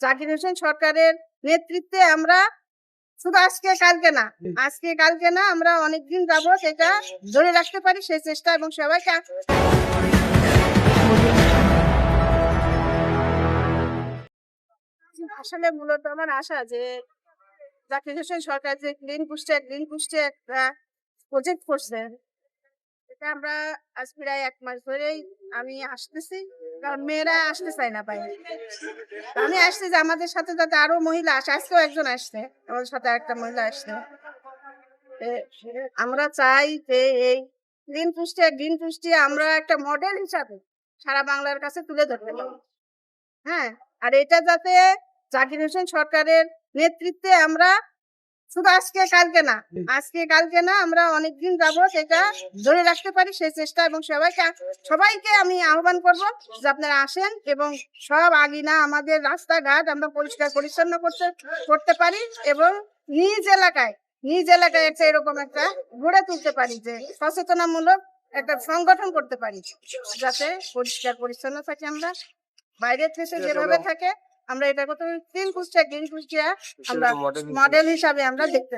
জাকির হোসেন সরকারের নেতৃত্বে আমরা শুধু আজকে কালকে না আজকে কালকে না আমরা অনেকদিন যাব এটা ধরে রাখতে পারি সেই চেষ্টা এবং সবাইকে আসলে মূলত আমার আশা যে জাকির হোসেন সরকার যে গ্রিন পুস্টে গ্রিন পুস্টে একটা প্রজেক্ট করছে এটা আমরা আজ প্রায় এক মাস ধরেই আমি আসতেছি। মেয়েরা আসতে চায় না আমি আসছি যে আমাদের সাথে আরও মহিলা আসে। আজকেও একজন আসছে, আমাদের সাথে একটা মহিলা আসছে। আমরা চাই যে এই গ্রিন পুষ্টি গ্রিন পুষ্টি আমরা একটা মডেল হিসাবে সারা বাংলার কাছে তুলে ধরতে পারি। হ্যাঁ আর এটা যাতে জাকির হোসেন সরকারের নেতৃত্বে আমরা শুধু আজকে কালকে না। আজকে কালকে না আমরা অনেকদিন যাব সেটা ধরে রাখতে পারি সেই চেষ্টা এবং সবাইকে সবাইকে আমি আহ্বান করব যে আপনারা আসেন এবং সব আগিনা আমাদের রাস্তাঘাট আমরা পরিষ্কার পরিচ্ছন্ন করতে করতে পারি এবং নিজ এলাকায় নিজ এলাকায় একটা এরকম একটা গড়ে তুলতে পারি যে সচেতনামূলক একটা সংগঠন করতে পারি। যাতে পরিষ্কার পরিচ্ছন্ন থাকি আমরা বাইরের দেশে যেভাবে থাকে আমরা এটা কত তিন কুষ্টিয়া গ্রিন কুষ্টিয়া আমরা মডেল হিসাবে আমরা দেখতে